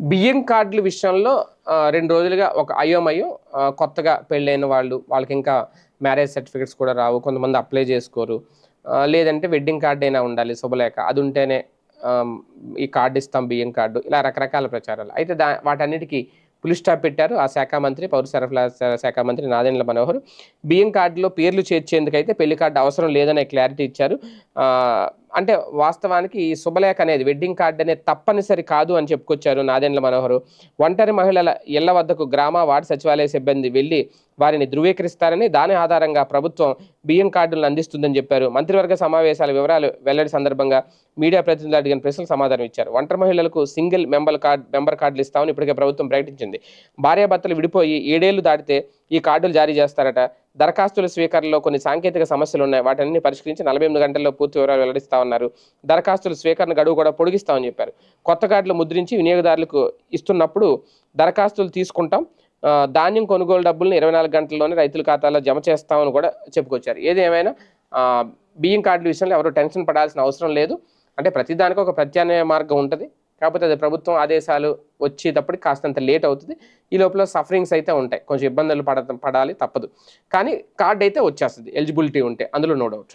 బియ్యం కార్డుల విషయంలో రెండు రోజులుగా ఒక అయోమయం కొత్తగా పెళ్ళైన వాళ్ళు వాళ్ళకి ఇంకా మ్యారేజ్ సర్టిఫికెట్స్ కూడా రావు కొంతమంది అప్లై చేసుకోరు. లేదంటే వెడ్డింగ్ కార్డు అయినా ఉండాలి శుభలేఖ. అది ఉంటేనే ఈ కార్డు ఇస్తాం బియ్యం కార్డు ఇలా రకరకాల ప్రచారాలు. అయితే దా వాటన్నిటికీ పులి స్టాప్ పెట్టారు ఆ శాఖ మంత్రి పౌర సరఫరా శా- శాఖ మంత్రి నాదెండ్ల మనోహర్. బియ్యం కార్డులో పేర్లు చేర్చేందుకైతే పెళ్ళి కార్డు అవసరం లేదనే క్లారిటీ ఇచ్చారు. అంటే వాస్తవానికి ఈ శుభలేఖ అనేది వెడ్డింగ్ కార్డు అనేది తప్పనిసరి కాదు అని చెప్పుకొచ్చారు నాదెండ్ల మనోహరు. ఒంటరి మహిళల ఇళ్ళ వద్దకు గ్రామ వార్డు సచివాలయ సిబ్బంది వెళ్ళి వారిని ధృవీకరిస్తారని దాని ఆధారంగా ప్రభుత్వం బియ్యం కార్డులను అందిస్తుందని చెప్పారు. మంత్రివర్గ సమావేశాల వివరాలు వెల్లడి సందర్భంగా మీడియా ప్రతినిధులు అడిగిన ప్రశ్నలు సమాధానం ఇచ్చారు. ఒంటరి మహిళలకు సింగిల్ మెంబర్ కార్డ్ మెంబర్ కార్డులు ఇస్తామని ఇప్పటికే ప్రభుత్వం ప్రకటించింది. భార్యాభర్తలు విడిపోయి ఏడేళ్ళు దాటితే ఈ కార్డులు జారీ చేస్తారట. దరఖాస్తుల స్వీకరణలో కొన్ని సాంకేతిక సమస్యలు ఉన్నాయి. వాటన్ని పరిష్కరించి నలభై ఎనిమిది గంటల్లో పూర్తి వివరాలు వెల్లడిస్తామన్నారు దరఖాస్తుల స్వీకరణ గడువు కూడా పొడిగిస్తామని చెప్పారు. కొత్త కార్డులు ముద్రించి వినియోగదారులకు ఇస్తున్నప్పుడు దరఖాస్తులు తీసుకుంటాం. ధాన్యం కొనుగోలు డబ్బులను ఇరవై నాలుగు గంటల్లోనే రైతుల ఖాతాలో జమ చేస్తామని కూడా చెప్పుకొచ్చారు. ఏదేమైనా బియ్యం కార్డుల విషయంలో ఎవరు టెన్షన్ పడాల్సిన అవసరం లేదు. అంటే ప్రతిదానికి ఒక ప్రత్యామ్నాయ మార్గం ఉంటుంది. కాకపోతే అది ప్రభుత్వం ఆదేశాలు వచ్చేటప్పటికి కాస్తంత లేట్ అవుతుంది. ఈ లోపల సఫరింగ్స్ అయితే ఉంటాయి. కొంచెం ఇబ్బందులు పడ పడాలి తప్పదు. కానీ కార్డు అయితే వచ్చేస్తుంది. ఎలిజిబిలిటీ ఉంటే అందులో నో డౌట్.